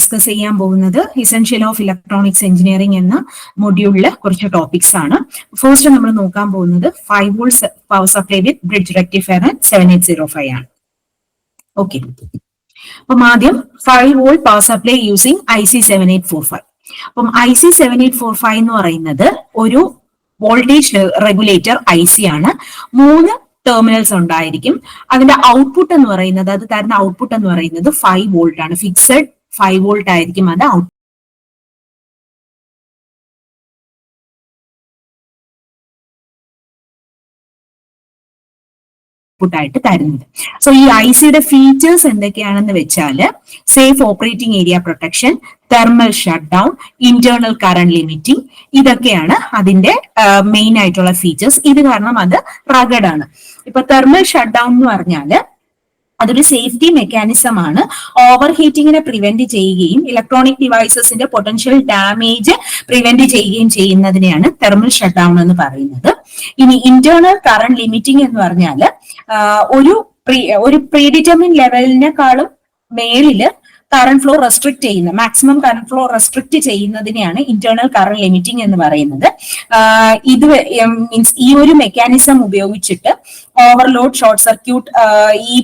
Discuss ചെയ്യാൻ പോകുന്നത് essential of electronics engineering എന്ന മൊഡ്യൂളിൽ കുറച്ച് ടോപ്പിക്സ് ആണ്. ഫസ്റ്റ് നമ്മൾ നോക്കാൻ പോകുന്നത് five volts power supply with bridge rectifier seven eight zero five ആണ്. ഓക്കെ അപ്പം ആദ്യം five volt power supply using I C seven eight four five അപ്പം I C seven eight four five എന്ന് പറയുന്നത് ഒരു വോൾട്ടേജ് റെഗുലേറ്റർ ഐ സി ആണ്. മൂന്ന് terminals ഉണ്ടായിരിക്കും. അതിന്റെ ഔട്ട്പുട്ട് എന്ന് പറയുന്നത് അത് തരുന്ന ഔട്ട്പുട്ട് എന്ന് പറയുന്നത് ഫൈവ് വോൾട്ട് ആണ്. ഫിക്സഡ് ഫൈവ് വോൾട്ട് ആയിരിക്കും അത് ഔട്ട് ആയിട്ട് തരുന്നത്. സോ ഈ ഐ സിയുടെ ഫീച്ചേഴ്സ് എന്തൊക്കെയാണെന്ന് വെച്ചാൽ safe operating area protection thermal shut down internal current limiting ഇതൊക്കെയാണ് അതിന്റെ മെയിൻ ആയിട്ടുള്ള ഫീച്ചേഴ്സ് ഇത് കാരണം അത് റഗഡ് ആണ്. ഇപ്പൊ തെർമൽ ഷട്ട് ഡൗൺ എന്ന് പറഞ്ഞാൽ അതൊരു സേഫ്റ്റി മെക്കാനിസം ആണ്. ഓവർ ഹീറ്റിങ്ങിനെ പ്രിവെന്റ് ചെയ്യുകയും ഇലക്ട്രോണിക് ഡിവൈസസിന്റെ പൊട്ടൻഷ്യൽ ഡാമേജ് പ്രിവെന്റ് ചെയ്യുകയും ചെയ്യുന്നതിനെയാണ് തെർമൽ ഷട്ട് ഡൗൺ എന്ന് പറയുന്നത്. ഇനി ഇന്റേണൽ കറണ്ട് ലിമിറ്റിംഗ് എന്ന് പറഞ്ഞാൽ ഒരു ഒരു പ്രീഡിറ്റർമിൻ ലെവലിനെക്കാളും മേളിൽ കറണ്ട് ഫ്ലോ റെസ്ട്രിക്ട് ചെയ്യുന്ന മാക്സിമം കറണ്ട് ഫ്ലോ റെസ്ട്രിക്ട് ചെയ്യുന്നതിനെയാണ് ഇന്റേണൽ കറണ്ട് ലിമിറ്റിംഗ് എന്ന് പറയുന്നത്. ഇത് മീൻസ് ഈ ഒരു മെക്കാനിസം ഉപയോഗിച്ചിട്ട് ഓവർലോഡ് ഷോർട്ട് സർക്യൂട്ട് ഈ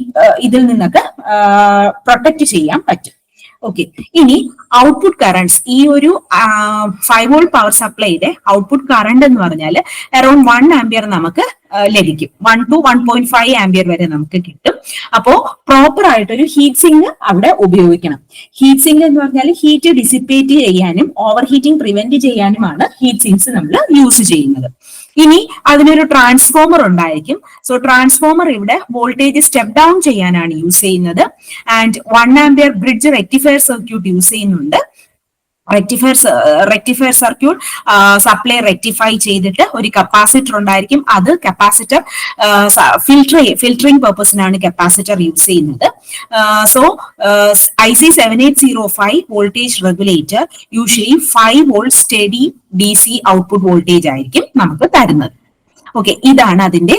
ഇതിൽ നിന്നൊക്കെ പ്രൊട്ടക്ട് ചെയ്യാൻ പറ്റും. ഓക്കെ ഇനി ഔട്ട്പുട്ട് കറണ്ട്സ് ഈ ഒരു ഫൈവ് വോൾട്ട് പവർ സപ്ലൈയുടെ ഔട്ട്പുട്ട് കറണ്ട് എന്ന് പറഞ്ഞാൽ അറൌണ്ട് വൺ ആംബിയർ നമുക്ക് ലഭിക്കും. One to one point five ampere വരെ നമുക്ക് കിട്ടും. അപ്പോ പ്രോപ്പർ ആയിട്ട് ഒരു ഹീറ്റ് സിങ്ക് അവിടെ ഉപയോഗിക്കണം. ഹീറ്റ് സിങ്ക് എന്ന് പറഞ്ഞാൽ ഹീറ്റ് ഡിസിപ്പേറ്റ് ചെയ്യാനും ഓവർ ഹീറ്റിംഗ് പ്രിവെന്റ് ചെയ്യാനുമാണ് ഹീറ്റ് സിങ്സ് നമ്മൾ യൂസ് ചെയ്യുന്നത്. ഇനി അതിനൊരു ട്രാൻസ്ഫോമർ ഉണ്ടായിരിക്കും. സോ ട്രാൻസ്ഫോമർ ഇവിടെ വോൾട്ടേജ് സ്റ്റെപ്പ് ഡൗൺ ചെയ്യാനാണ് യൂസ് ചെയ്യുന്നത്. And one ampere bridge rectifier circuit use ചെയ്യുന്നുണ്ട്. Rectifier rectifier circuit supply rectify ചെയ്തിട്ട് ഒരു കപ്പാസിറ്റർ ഉണ്ടായിരിക്കും. അത് കപ്പാസിറ്റർ ഫിൽട്ടർ ഫിൽറ്ററിംഗ് പർപ്പസിനാണ് കപ്പാസിറ്റർ യൂസ് ചെയ്യുന്നത്. So I C seven eight zero five voltage regulator usually five volt steady D C output voltage ആയിരിക്കും നമുക്ക് തരുന്നത്. ഓക്കെ ഇതാണ് അതിന്റെ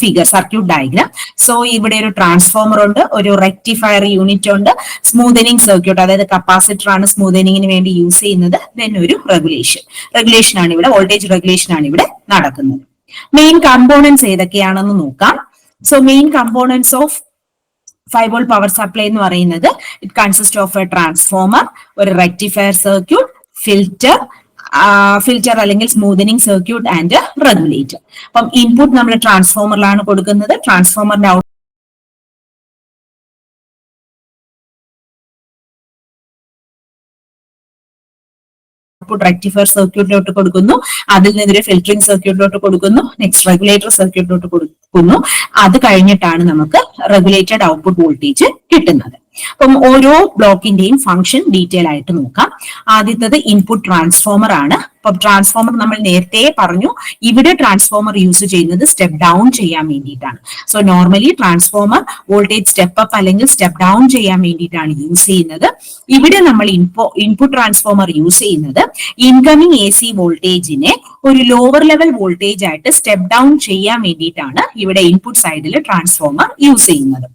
ഫിഗർ സർക്യൂട്ട് ഡയഗ്രാം സോ ഇവിടെ ഒരു ട്രാൻസ്ഫോമർ ഉണ്ട് ഒരു റെക്ടിഫയർ യൂണിറ്റ് ഉണ്ട്. സ്മൂതനിങ് സർക്യൂട്ട് അതായത് കപ്പാസിറ്റർ ആണ് സ്മൂതനിങ്ങിന് വേണ്ടി യൂസ് ചെയ്യുന്നത്. ദെൻ ഒരു റെഗുലേഷൻ റെഗുലേഷൻ ആണ് ഇവിടെ വോൾട്ടേജ് റെഗുലേഷൻ ആണ് ഇവിടെ നടക്കുന്നത്. മെയിൻ കമ്പോണൻസ് ഏതൊക്കെയാണെന്ന് നോക്കാം. So main components of five volt power supply എന്ന് പറയുന്നത് it consist of a transformer ഒരു റെക്ടിഫയർ സർക്യൂട്ട് ഫിൽറ്റർ ഫിൽറ്റർ അല്ലെങ്കിൽ സ്മൂതനിങ് സർക്യൂട്ട് ആൻഡ് റെഗുലേറ്റർ അപ്പം ഇൻപുട്ട് നമ്മൾ ട്രാൻസ്ഫോമറിലാണ് കൊടുക്കുന്നത്. ട്രാൻസ്ഫോമറിന്റെ ഔട്ട്പുട്ട് റെക്ടിഫയർ സർക്യൂട്ടിലോട്ട് കൊടുക്കുന്നു. അതിൽ നിന്നൊരു ഫിൽറ്ററിംഗ് സർക്യൂട്ടിലോട്ട് കൊടുക്കുന്നു. നെക്സ്റ്റ് റെഗുലേറ്റർ സർക്യൂട്ടിലോട്ട് കൊടുക്കുന്നു. അത് കഴിഞ്ഞിട്ടാണ് നമുക്ക് റെഗുലേറ്റഡ് ഔട്ട്പുട്ട് വോൾട്ടേജ് കിട്ടുന്നത്. അപ്പം ഓരോ ബ്ലോക്കിന്റെയും ഫംഗ്ഷൻ ഡീറ്റെയിൽ ആയിട്ട് നോക്കാം. ആദ്യത്തത് ഇൻപുട്ട് ട്രാൻസ്ഫോമർ ആണ്. അപ്പം ട്രാൻസ്ഫോമർ നമ്മൾ നേരത്തെ പറഞ്ഞു ഇവിടെ ട്രാൻസ്ഫോമർ യൂസ് ചെയ്യുന്നത് സ്റ്റെപ്പ് ഡൗൺ ചെയ്യാൻ വേണ്ടിയിട്ടാണ്. So normally transformer voltage step up അല്ലെങ്കിൽ സ്റ്റെപ്പ് ഡൗൺ ചെയ്യാൻ വേണ്ടിയിട്ടാണ് യൂസ് ചെയ്യുന്നത്. ഇവിടെ നമ്മൾ ഇൻപോ ഇൻപുട്ട് ട്രാൻസ്ഫോമർ യൂസ് ചെയ്യുന്നത് ഇൻകമിങ് എ സി വോൾട്ടേജിനെ ഒരു ലോവർ ലെവൽ വോൾട്ടേജ് ആയിട്ട് സ്റ്റെപ്പ് ഡൗൺ ചെയ്യാൻ വേണ്ടിയിട്ടാണ് ഇവിടെ ഇൻപുട്ട് സൈഡിൽ ട്രാൻസ്ഫോമർ യൂസ് ചെയ്യുന്നത്.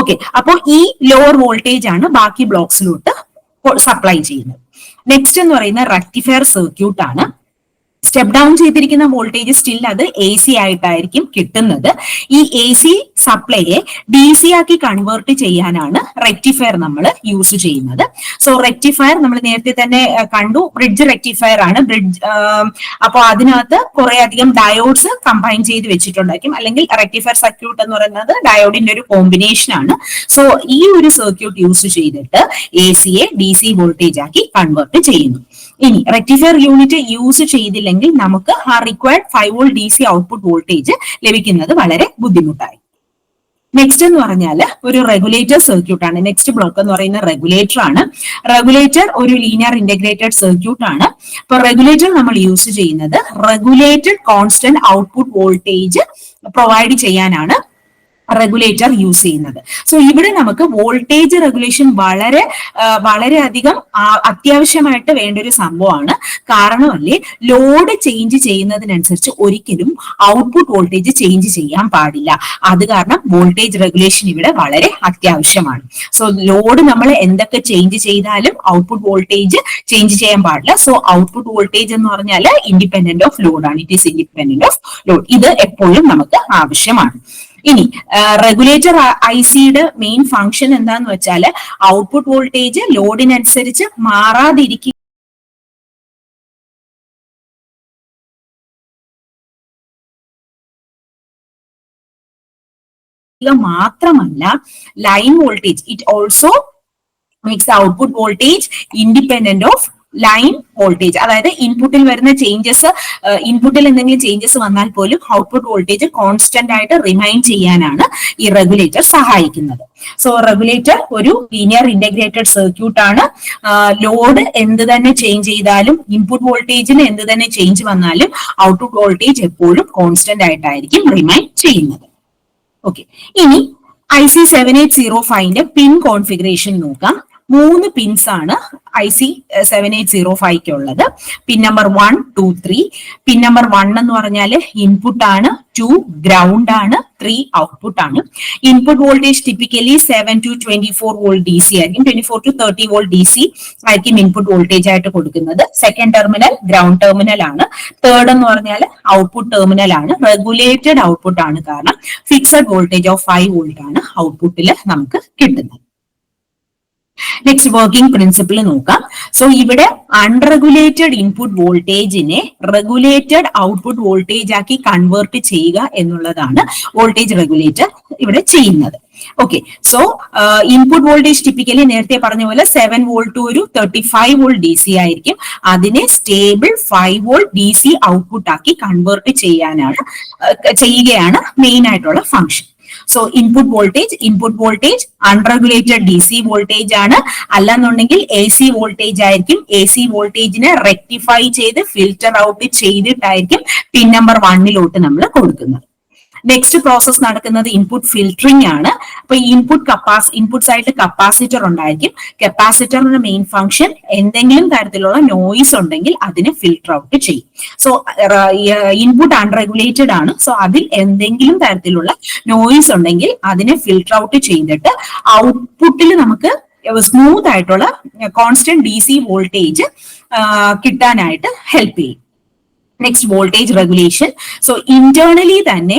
ഓക്കെ അപ്പോൾ ഈ ലോവർ വോൾട്ടേജ് ആണ് ബാക്കി ബ്ലോക്സിലോട്ട് സപ്ലൈ ചെയ്യുന്നത്. നെക്സ്റ്റ് എന്ന് പറയുന്ന റക്ടിഫയർ സർക്യൂട്ട് ആണ് സ്റ്റെപ്പ് ഡൗൺ ചെയ്തിരിക്കുന്ന വോൾട്ടേജ് സ്റ്റിൽ അത് എ സി ആയിട്ടായിരിക്കും കിട്ടുന്നത്. ഈ എ സി സപ്ലൈയെ ഡി സി ആക്കി കൺവേർട്ട് ചെയ്യാനാണ് റെക്ടിഫയർ നമ്മൾ യൂസ് ചെയ്യുന്നത്. സോ റെക്ടിഫയർ നമ്മൾ നേരത്തെ തന്നെ കണ്ടു. ബ്രിഡ്ജ് റെക്ടിഫയർ ആണ്. ബ്രിഡ്ജ് അപ്പോൾ അതിനകത്ത് കുറെ അധികം ഡയോഡ്സ് കമ്പൈൻ ചെയ്ത് വെച്ചിട്ടുണ്ടായിരിക്കും. അല്ലെങ്കിൽ റെക്ടിഫയർ സർക്യൂട്ട് എന്ന് പറയുന്നത് ഡയോഡിന്റെ ഒരു കോമ്പിനേഷൻ ആണ്. സോ ഈ ഒരു സർക്യൂട്ട് യൂസ് ചെയ്തിട്ട് എ സിയെ ഡി സി വോൾട്ടേജ് ആക്കി കൺവേർട്ട് ചെയ്യുന്നു. ഇനി റെക്ടിഫയർ യൂണിറ്റ് യൂസ് ചെയ്തില്ലെങ്കിൽ നമുക്ക് ആ required five volt D C output voltage ലഭിക്കുന്നത് വളരെ ബുദ്ധിമുട്ടായി. നെക്സ്റ്റ് എന്ന് പറഞ്ഞാൽ ഒരു റെഗുലേറ്റർ സർക്യൂട്ട് ആണ്. നെക്സ്റ്റ് ബ്ലോക്ക് എന്ന് പറയുന്ന റെഗുലേറ്റർ ആണ്. റെഗുലേറ്റർ ഒരു ലീനിയർ ഇന്റഗ്രേറ്റഡ് സർക്യൂട്ട് ആണ്. അപ്പൊ റെഗുലേറ്റർ നമ്മൾ യൂസ് ചെയ്യുന്നത് regulated constant output voltage provide ചെയ്യാനാണ്. റെഗുലേറ്റർ യൂസ് ചെയ്യുന്നത്. സോ ഇവിടെ നമുക്ക് വോൾട്ടേജ് റെഗുലേഷൻ വളരെ വളരെ അധികം അത്യാവശ്യമായിട്ട് വേണ്ട ഒരു സംഭവമാണ്. കാരണമല്ലേ ലോഡ് ചേഞ്ച് ചെയ്യുന്നതിനനുസരിച്ച് ഒരിക്കലും ഔട്ട്പുട്ട് വോൾട്ടേജ് ചേഞ്ച് ചെയ്യാൻ പാടില്ല. അത് കാരണം വോൾട്ടേജ് റെഗുലേഷൻ ഇവിടെ വളരെ അത്യാവശ്യമാണ്. സോ ലോഡ് നമ്മൾ എന്തൊക്കെ ചേഞ്ച് ചെയ്താലും ഔട്ട്പുട്ട് വോൾട്ടേജ് ചേഞ്ച് ചെയ്യാൻ പാടില്ല. സോ ഔട്ട്പുട്ട് വോൾട്ടേജ് എന്ന് പറഞ്ഞാൽ ഇൻഡിപെൻഡന്റ് ഓഫ് ലോഡ് ആണ്. It is independent of load ഇത് എപ്പോഴും നമുക്ക് ആവശ്യമാണ്. ഇനി റെഗുലേറ്റർ ഐ സിയുടെ മെയിൻ ഫംഗ്ഷൻ എന്താന്ന് വെച്ചാൽ ഔട്ട്പുട്ട് വോൾട്ടേജ് ലോഡിനനുസരിച്ച് മാറാതിരിക്കുക മാത്രമല്ല line voltage it also makes output voltage independent of line voltage അതായത് ഇൻപുട്ടിൽ വരുന്ന ചേഞ്ചസ് ഇൻപുട്ടിൽ എന്തെങ്കിലും ചേഞ്ചസ് വന്നാൽ പോലും ഔട്ട്പുട്ട് വോൾട്ടേജ് കോൺസ്റ്റന്റ് ആയിട്ട് റിമൈൻ ചെയ്യാനാണ് ഈ റെഗുലേറ്റർ സഹായിക്കുന്നത്. സോ റെഗുലേറ്റർ ഒരു ലീനിയർ ഇന്റഗ്രേറ്റഡ് സർക്യൂട്ട് ആണ്. ലോഡ് എന്ത് തന്നെ ചേഞ്ച് ചെയ്താലും ഇൻപുട്ട് വോൾട്ടേജിന് എന്ത് തന്നെ ചേഞ്ച് വന്നാലും ഔട്ട്പുട്ട് വോൾട്ടേജ് എപ്പോഴും കോൺസ്റ്റന്റ് ആയിട്ടായിരിക്കും റിമൈൻ ചെയ്യുന്നത്. ഓക്കെ ഇനി I C seven eight zero ഫൈവിന്റെ pin configuration നോക്കാം. മൂന്ന് പിൻസ് ആണ് I C seven eight zero five ഉള്ളത്. Pin number one two three pin number one എന്ന് പറഞ്ഞാൽ ഇൻപുട്ട് ആണ് ടു ഗ്രൗണ്ട് ആണ് ത്രീ ഔട്ട്പുട്ട് ആണ്. Input voltage typically seven to twenty four volt D C ആയിരിക്കും. Twenty four to thirty volt D C ആയിരിക്കും input voltage ആയിട്ട് കൊടുക്കുന്നത്. Second terminal ground terminal ആണ്. തേർഡ് എന്ന് പറഞ്ഞാൽ ഔട്ട്പുട്ട് ടെർമിനൽ ആണ്. റെഗുലേറ്റഡ് ഔട്ട്പുട്ട് ആണ് കാരണം fixed voltage of five volt ആണ് ഔട്ട്പുട്ടിൽ നമുക്ക് കിട്ടുന്നത്. നെക്സ്റ്റ് വർക്കിംഗ് പ്രിൻസിപ്പിൾ നോക്കാം. സോ ഇവിടെ അൺറെഗുലേറ്റഡ് ഇൻപുട്ട് വോൾട്ടേജിനെ റെഗുലേറ്റഡ് ഔട്ട്പുട്ട് വോൾട്ടേജ് ആക്കി കൺവേർട്ട് ചെയ്യുക എന്നുള്ളതാണ് വോൾട്ടേജ് റെഗുലേറ്റർ ഇവിടെ ചെയ്യുന്നത്. Okay so input voltage typically നേരത്തെ പറഞ്ഞ പോലെ സെവൻ വോൾട്ട് ഒരു thirty five volt D C ആയിരിക്കും. അതിനെ stable five volt D C output ആക്കി കൺവേർട്ട് ചെയ്യാനാണ് ചെയ്യുകയാണ് മെയിൻ ആയിട്ടുള്ള function so input voltage input voltage unregulated D C voltage ആണ്. അല്ലെന്നുണ്ടെങ്കിൽ എ സി വോൾട്ടേജ് ആയിരിക്കും. എ സി വോൾട്ടേജിനെ റെക്ടിഫൈ ചെയ്ത് ഫിൽറ്റർ ഔട്ട് ചെയ്തിട്ടായിരിക്കും പിൻ നമ്പർ വണ്ണിലോട്ട് നമ്മൾ കൊടുക്കുന്നത്. നെക്സ്റ്റ് പ്രോസസ് നടക്കുന്നത് ഇൻപുട്ട് ഫിൽറ്ററിംഗ് ആണ്. അപ്പൊ ഇൻപുട്ട് കപ്പാസ് ഇൻപുട്ട് സൈഡിൽ കപ്പാസിറ്റർ ഉണ്ടായിരിക്കും. കപ്പാസിറ്ററിന്റെ മെയിൻ ഫംഗ്ഷൻ എന്തെങ്കിലും തരത്തിലുള്ള നോയിസ് ഉണ്ടെങ്കിൽ അതിനെ ഫിൽട്ടർ ഔട്ട് ചെയ്യും. സോ ഇൻപുട്ട് അൺറെഗുലേറ്റഡ് ആണ്. സോ അതിൽ എന്തെങ്കിലും തരത്തിലുള്ള നോയിസ് ഉണ്ടെങ്കിൽ അതിനെ ഫിൽട്ടർ ഔട്ട് ചെയ്തിട്ട് ഔട്ട്പുട്ടിൽ നമുക്ക് സ്മൂത്ത് ആയിട്ടുള്ള കോൺസ്റ്റന്റ് ഡി സി വോൾട്ടേജ് കിട്ടാനായിട്ട് ഹെൽപ്പ് ചെയ്യും. Next voltage regulation so internally തന്നെ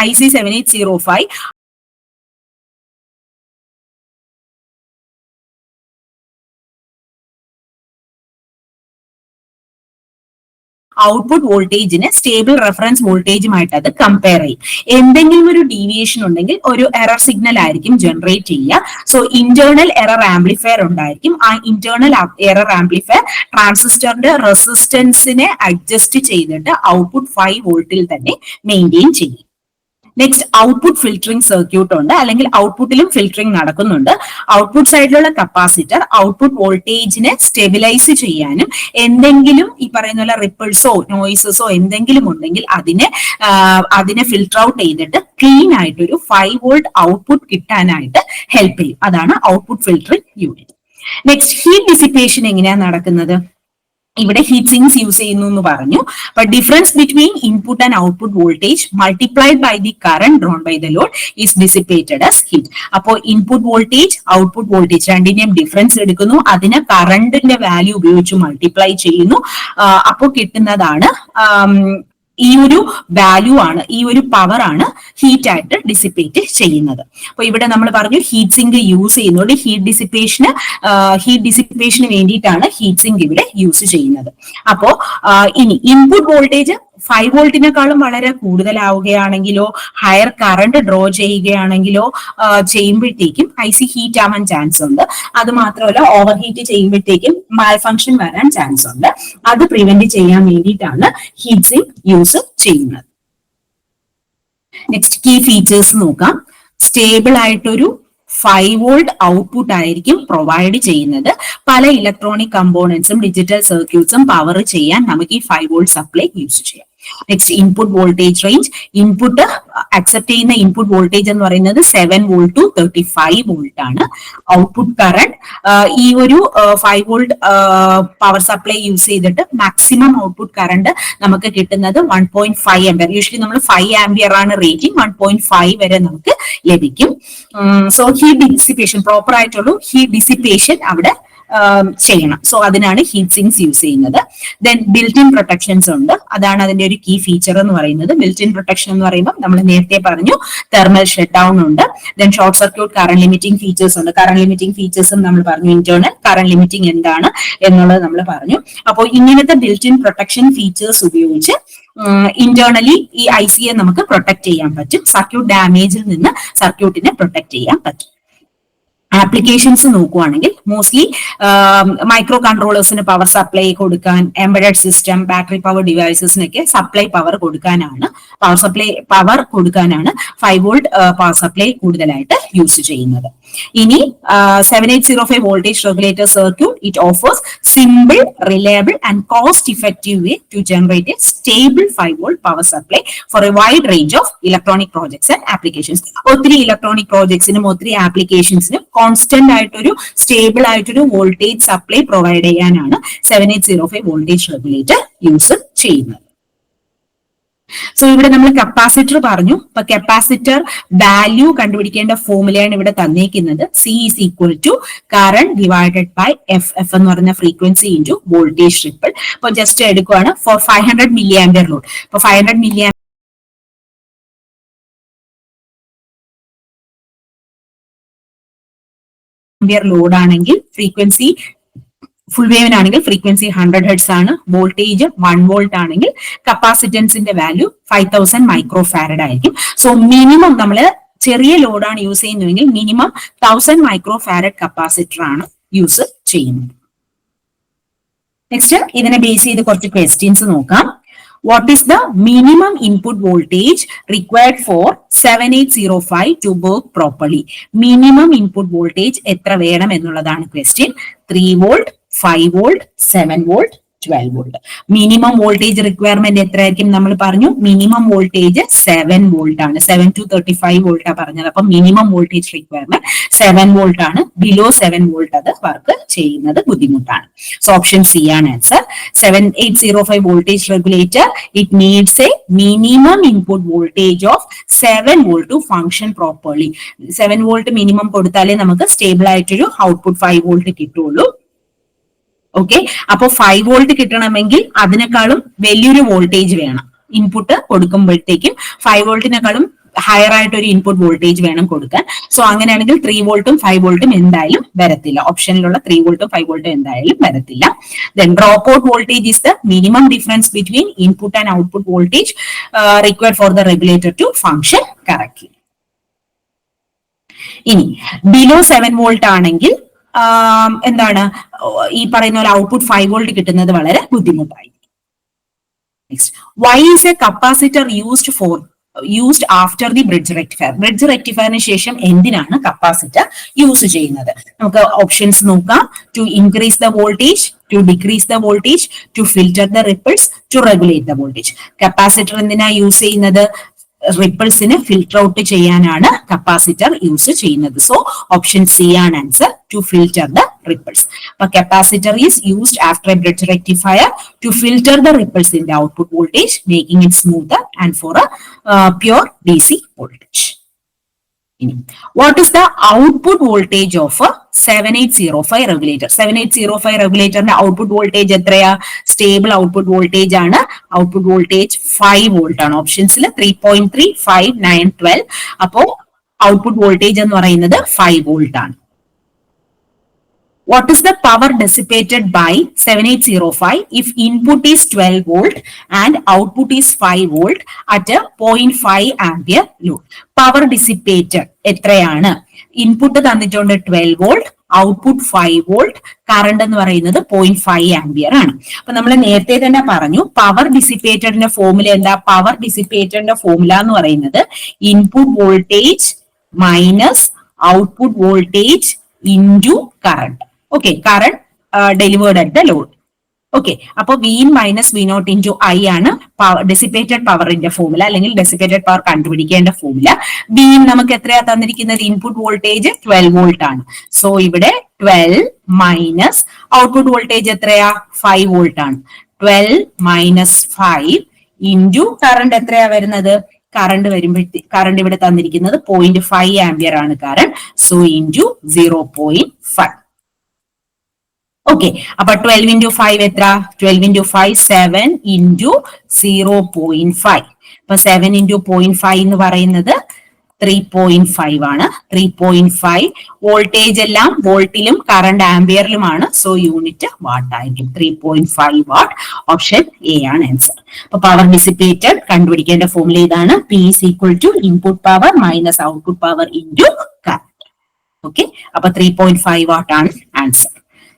I C seven eight zero five output വോൾട്ടേജിന് സ്റ്റേബിൾ റെഫറൻസ് വോൾട്ടേജുമായിട്ട് അത് കമ്പയർ ചെയ്യും. എന്തെങ്കിലും ഒരു ഡീവിയേഷൻ ഉണ്ടെങ്കിൽ ഒരു എറർ സിഗ്നൽ ആയിരിക്കും ജനറേറ്റ് ചെയ്യുക. സോ ഇന്റേണൽ എറർ ആംപ്ലിഫയർ ഉണ്ടായിരിക്കും. ആ ഇന്റേണൽ എറർ ആംപ്ലിഫയർ ട്രാൻസിസ്റ്ററിന്റെ റെസിസ്റ്റൻസിനെ അഡ്ജസ്റ്റ് ചെയ്തിട്ട് ഔട്ട്പുട്ട് ഫൈവ് വോൾട്ടിൽ തന്നെ മെയിന്റെയിൻ ചെയ്യും. നെക്സ്റ്റ് ഔട്ട്പുട്ട് ഫിൽറ്ററിംഗ് സർക്യൂട്ട് ഉണ്ട്. അല്ലെങ്കിൽ ഔട്ട്പുട്ടിലും ഫിൽറ്ററിംഗ് നടക്കുന്നുണ്ട്. ഔട്ട്പുട്ട് സൈഡിലുള്ള കപ്പാസിറ്റർ ഔട്ട്പുട്ട് വോൾട്ടേജിനെ സ്റ്റെബിലൈസ് ചെയ്യാനും എന്തെങ്കിലും ഈ പറയുന്ന പോലെ റിപ്പിൾസോ നോയിസസോ എന്തെങ്കിലും ഉണ്ടെങ്കിൽ അതിനെ അതിനെ ഫിൽട്ടർ ഔട്ട് ചെയ്തിട്ട് ക്ലീൻ ആയിട്ട് ഒരു ഫൈവ് വോൾട്ട് ഔട്ട്പുട്ട് കിട്ടാനായിട്ട് ഹെൽപ്പ് ചെയ്യും. അതാണ് output filtering unit next heat dissipation എങ്ങനെയാണ് നടക്കുന്നത്? ഇവിടെ ഹീറ്റ് സിങ്സ് യൂസ് ചെയ്യുന്നു എന്ന് പറഞ്ഞു. But difference between input and output voltage multiplied by the current drawn by the load is dissipated as heat അപ്പോൾ ഇൻപുട്ട് വോൾട്ടേജ് ഔട്ട്പുട്ട് വോൾട്ടേജ് രണ്ടിന്റെയും difference എടുക്കുന്നു. അതിനെ കറണ്ടിന്റെ വാല്യൂ ഉപയോഗിച്ച് മൾട്ടിപ്ലൈ ചെയ്യുന്നു. അപ്പോൾ കിട്ടുന്നതാണ് ഈ ഒരു വാല്യൂ ആണ് ഈ ഒരു പവർ ആണ് ഹീറ്റ് ആയിട്ട് ഡിസിപ്പേറ്റ് ചെയ്യുന്നത്. അപ്പൊ ഇവിടെ നമ്മൾ പറഞ്ഞു ഹീറ്റ് സിങ്ക് യൂസ് ചെയ്യുന്നുണ്ട് ഹീറ്റ് ഡിസിപ്പേഷന് ഹീറ്റ് ഡിസിപ്പേഷന് വേണ്ടിയിട്ടാണ് ഹീറ്റ് സിങ്ക് ഇവിടെ യൂസ് ചെയ്യുന്നത്. അപ്പോ ഇനി ഇൻപുട്ട് വോൾട്ടേജ് ഫൈവ് വോൾട്ടിനേക്കാളും വളരെ കൂടുതലാവുകയാണെങ്കിലോ ഹയർ കറണ്ട് ഡ്രോ ചെയ്യുകയാണെങ്കിലോ ചെയ്യുമ്പോഴത്തേക്കും ഐ സി ഹീറ്റ് ആവാൻ ചാൻസ് ഉണ്ട്. അത് മാത്രമല്ല ഓവർ ഹീറ്റ് ചെയ്യുമ്പോഴത്തേക്കും മാൽ ഫംഗ്ഷൻ വരാൻ ചാൻസ് ഉണ്ട്. അത് പ്രിവെന്റ് ചെയ്യാൻ വേണ്ടിയിട്ടാണ് ഹീറ്റ് സിങ്ക് യൂസ് ചെയ്യുന്നത്. നെക്സ്റ്റ് കീ ഫീച്ചേഴ്സ് നോക്കാം. സ്റ്റേബിൾ ആയിട്ടൊരു ഫൈവ് വോൾട്ട് ഔട്ട്പുട്ട് ആയിരിക്കും പ്രൊവൈഡ് ചെയ്യുന്നത്. പല ഇലക്ട്രോണിക് കമ്പോണൻസും ഡിജിറ്റൽ സർക്യൂട്ട്സും പവർ ചെയ്യാൻ നമുക്ക് ഈ ഫൈവ് വോൾട്ട് സപ്ലൈ യൂസ് ചെയ്യാം. Next input voltage range input accept ചെയ്യുന്ന ഇൻപുട്ട് വോൾട്ടേജ് എന്ന് പറയുന്നത് seven volt to thirty five volt ആണ് ഔട്ട്പുട്ട് കറണ്ട് ഈ ഒരു five volt power supply use ചെയ്തിട്ട് മാക്സിമം ഔട്ട്പുട്ട് കറണ്ട് നമുക്ക് കിട്ടുന്നത് one point five ampere usually നമ്മൾ ഫൈവ് ആംബിയർ ആണ് റേറ്റിംഗ് വൺ പോയിന്റ് ഫൈവ് വരെ നമുക്ക് ലഭിക്കും. സോ ഹീറ്റ് ഡിസിപ്പേഷൻ പ്രോപ്പർ ആയിട്ടുള്ളൂ ഹീറ്റ് ഡിസിപ്പേഷൻ അവിടെ ചെയ്യണം. സോ അതിനാണ് ഹീറ്റ് സിങ്സ് യൂസ് ചെയ്യുന്നത്. ദെൻ ബിൽറ്റ് ഇൻ പ്രൊട്ടക്ഷൻസ് ഉണ്ട്. അതാണ് അതിന്റെ ഒരു കീ ഫീച്ചർ എന്ന് പറയുന്നത്. ബിൽറ്റ് ഇൻ പ്രൊട്ടക്ഷൻ എന്ന് പറയുമ്പോൾ നമ്മൾ നേരത്തെ പറഞ്ഞു തെർമൽ ഷട്ട് ഡൗൺ ഉണ്ട്. Then short circuit current limiting features ഉണ്ട്. കറണ്ട് ലിമിറ്റിംഗ് ഫീച്ചേഴ്സും നമ്മൾ പറഞ്ഞു ഇന്റേണൽ കറണ്ട് ലിമിറ്റിംഗ് എന്താണ് എന്നുള്ളത് നമ്മൾ പറഞ്ഞു. അപ്പോൾ ഇങ്ങനത്തെ ബിൽറ്റ് ഇൻ പ്രൊട്ടക്ഷൻ ഫീച്ചേഴ്സ് ഉപയോഗിച്ച് ഇന്റേണലി ഈ ഐ സിയെ നമുക്ക് പ്രൊട്ടക്ട് ചെയ്യാൻ പറ്റും. സർക്യൂട്ട് ഡാമേജിൽ നിന്ന് സർക്യൂട്ടിനെ പ്രൊട്ടക്ട് ചെയ്യാൻ പറ്റും. ആപ്ലിക്കേഷൻസ് നോക്കുവാണെങ്കിൽ മോസ്റ്റ്ലി മൈക്രോ കൺട്രോളേഴ്സിന് പവർ സപ്ലൈ കൊടുക്കാൻ എംബഡഡ് സിസ്റ്റം ബാറ്ററി പവർ ഡിവൈസസിനൊക്കെ സപ്ലൈ പവർ കൊടുക്കാനാണ് പവർ സപ്ലൈ പവർ കൊടുക്കാനാണ് ഫൈവ് വോൾട്ട് പവർ സപ്ലൈ കൂടുതലായിട്ട് യൂസ് ചെയ്യുന്നത്. ഇനി seven eight zero five voltage regulator circuit it offers simple reliable and cost effective way to generate a stable five volt power supply for a wide range of electronic projects and applications ഒത്തിരി electronic പ്രോജക്ട്സിനും ഒത്തിരി ആപ്ലിക്കേഷൻസിനും constant ആയിട്ടൊരു stable ആയിട്ടൊരു voltage supply provide ചെയ്യാനാണ് seven eight zero five voltage regulator use ചെയ്യുന്നത്. So ഇവിടെ നമ്മൾ കപ്പാസിറ്റർ പറഞ്ഞു. അപ്പൊ കപ്പാസിറ്റർ വാല്യൂ കണ്ടുപിടിക്കേണ്ട ഫോർമുലയാണ് ഇവിടെ തന്നേക്കുന്നത് C is equal to current divided by F F എന്ന് പറയുന്ന ഫ്രീക്വൻസി ഇന്റു വോൾട്ടേജ് ട്രിപ്പിൾ അപ്പൊ just എടുക്കുവാണ്. For five hundred milli ampere load അപ്പൊ five hundred milli ampere load ആണെങ്കിൽ ഫ്രീക്വൻസി ഫുൾ വേവിനാണെങ്കിൽ ഫ്രീക്വൻസി ഹൺഡ്രഡ് ഹെഡ്സ് ആണ്. Voltage one volt ആണെങ്കിൽ കപ്പാസിറ്റൻസിന്റെ value five thousand micro farad ആയിരിക്കും. സോ മിനിമം നമ്മൾ ചെറിയ ലോഡാണ് യൂസ് ചെയ്യുന്നതെങ്കിൽ minimum thousand micro farad capacitor ആണ് യൂസ് ചെയ്യുന്നത്. നെക്സ്റ്റ് ഇതിനെ ബേസ് ചെയ്ത് കുറച്ച് ക്വസ്റ്റ്യൻസ് നോക്കാം. What is the minimum input voltage required for 7805 to work properly minimum input voltage etra venam എന്നുള്ളതാണ് question three volt five volt seven volt twelve volt minimum voltage requirement എത്രയായിരിക്കും നമ്മൾ പറഞ്ഞു? Minimum voltage seven volt ആണ്. Seven to thirty five വോൾട്ടാണ് പറഞ്ഞത്. അപ്പൊ minimum voltage requirement seven volt ആണ്. Below seven volt അത് വർക്ക് ചെയ്യുന്നത് ബുദ്ധിമുട്ടാണ്. സോ ഓപ്ഷൻ സി ആണ് answer seven eight zero five voltage regulator it needs a minimum input voltage of seven volt to function properly seven volt minimum കൊടുത്താലേ നമുക്ക് stable ആയിട്ടൊരു output five volt കിട്ടുള്ളൂ. Okay അപ്പൊ five volt കിട്ടണമെങ്കിൽ അതിനേക്കാളും വലിയൊരു voltage വേണം. ഇൻപുട്ട് കൊടുക്കുമ്പോഴത്തേക്കും ഫൈവ് വോൾട്ടിനേക്കാളും ഹയർ ആയിട്ട് ഒരു ഇൻപുട്ട് വോൾട്ടേജ് വേണം കൊടുക്കാൻ. സോ അങ്ങനെയാണെങ്കിൽ ത്രീ വോൾട്ടും ഫൈവ് വോൾട്ടും എന്തായാലും വരത്തില്ല. ഓപ്ഷനിലുള്ള ത്രീ വോൾട്ടും ഫൈവ് വോൾട്ടും എന്തായാലും വരത്തില്ല. Then drop out voltage is the minimum difference between input and output voltage required for the regulator to function correct ഇനി ബിലോ സെവൻ വോൾട്ട് ആണെങ്കിൽ എന്താണ് ഈ പറയുന്ന പോലെ ഔട്ട്പുട്ട് ഫൈവ് വോൾട്ട് കിട്ടുന്നത് വളരെ ബുദ്ധിമുട്ടായി next why is a capacitor used for used after the bridge rectifier bridge റെക്ടിഫയറിന് ശേഷം എന്തിനാണ് കപ്പാസിറ്റർ യൂസ് ചെയ്യുന്നത്? നമുക്ക് ഓപ്ഷൻസ് നോക്കാം. To increase the voltage to decrease the voltage to filter the ripples to regulate the voltage capacitor എന്തിനാ use ചെയ്യുന്നത്? റിപ്പിൾസിനെ filter out ചെയ്യാനാണ് capacitor use ചെയ്യുന്നത്. സോ ഓപ്ഷൻ സി ആണ് answer to filter the ripples അപ്പൊ capacitor is used after a bridge rectifier to filter the ripples in the output voltage making it smoother and for a pure D C voltage ഇനി. What is the output voltage of seven eight zero five regulator seven eight zero five റെഗുലേറ്ററിന്റെ output voltage എത്രയാ? Stable output voltage ആണ്. Output voltage five volt ആണ്. ഓപ്ഷൻസിൽ three point three five nine twelve അപ്പോ output voltage എന്ന് പറയുന്നത് five volt ആണ്. What is the power dissipated by? 7805 if input is 12 volt and output is 5 volt at a 0.5 ampere load power dissipated എത്രയാണ്? Input തന്നിട്ടുണ്ട് 12 volt output five volt current എന്ന് പറയുന്നത് point five ampere ആണ്. അപ്പൊ നമ്മൾ നേരത്തെ തന്നെ പറഞ്ഞു പവർ ഡിസിപ്പേറ്റഡിന്റെ ഫോർമുല എന്താ? പവർ ഡിസിപ്പേറ്റഡിന്റെ ഫോർമുല എന്ന് പറയുന്നത് input voltage minus output voltage into current okay current delivered at the load okay അപ്പൊ V in minus V not into I ആണ് ഡെസിപ്പേറ്റഡ് പവറിന്റെ ഫോമുല അല്ലെങ്കിൽ ഡെസിപ്പേറ്റഡ് പവർ കണ്ടുപിടിക്കേണ്ട ഫോമുല ബി നമുക്ക് എത്രയാ തന്നിരിക്കുന്നത്? ഇൻപുട്ട് വോൾട്ടേജ് ട്വൽവ് വോൾട്ട് ആണ്. So ഇവിടെ twelve minus output voltage എത്രയാ? ഫൈവ് വോൾട്ട് ആണ്. Twelve minus five into current എത്രയാ വരുന്നത്? കറണ്ട് വരുമ്പോഴത്തെ കറണ്ട് ഇവിടെ തന്നിരിക്കുന്നത് പോയിന്റ് ഫൈവ് ആംബിയർ ആണ് current so into zero point five okay അപ്പൊ ട്വൽവ് ഇന്റു ഫൈവ് എത്ര? Twelve into five seven into zero point five അപ്പൊ സെവൻ ഇന്റു പോയിന്റ് ഫൈവ് എന്ന് പറയുന്നത് ത്രീ പോയിന്റ് ഫൈവ് ആണ്. ത്രീ പോയിന്റ് ഫൈവ് വോൾട്ടേജ് എല്ലാം വോൾട്ടിലും current ആംബിയറിലുമാണ് സോ യൂണിറ്റ് വാട്ട് ആയിരിക്കും. Three point five watt option A ആണ് ആൻസർ അപ്പൊ പവർ ഡിസിപ്പേറ്റഡ് കണ്ടുപിടിക്കേണ്ട ഫോമുല ഇതാണ്. P is equal to input power minus output power into current okay അപ്പൊ ത്രീ പോയിന്റ് ഫൈവ് വാട്ട് ആണ് ആൻസർ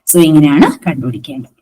സോ ഇങ്ങനെയാണ് കണ്ടുപിടിക്കേണ്ടത്.